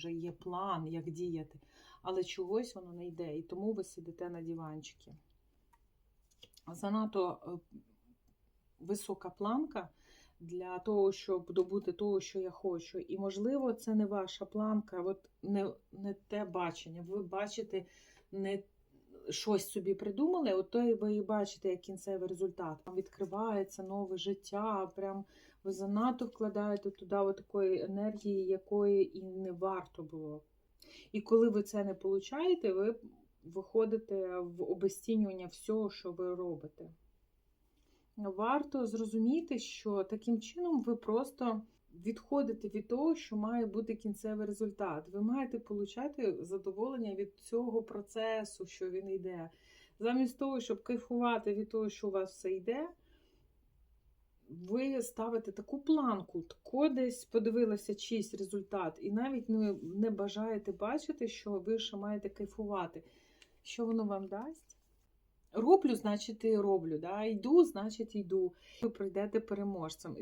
вже є план, як діяти, але чогось воно не йде, і тому ви сидите на диванчики. Занадто е, висока планка для того, щоб добути того, що я хочу. І, можливо, це не ваша планка, от не, не те бачення. Ви бачите не щось собі придумали, от то і ви і бачите як кінцевий результат. Вам відкривається нове життя, прям ви занадто вкладаєте туди от такої енергії, якої і не варто було. І коли ви це не получаєте, ви виходите в обесцінювання всього, що ви робите. Варто зрозуміти, що таким чином ви просто відходите від того, що має бути кінцевий результат. Ви маєте получати задоволення від цього процесу, що він йде. Замість того, щоб кайфувати від того, що у вас все йде, ви ставите таку планку, тако десь подивилися чийсь результат, і навіть не, не бажаєте бачити, що ви ще маєте кайфувати. Що воно вам дасть? Роблю, значить, і роблю. Да? Йду, значить, йду. Ви прийдете переможцем.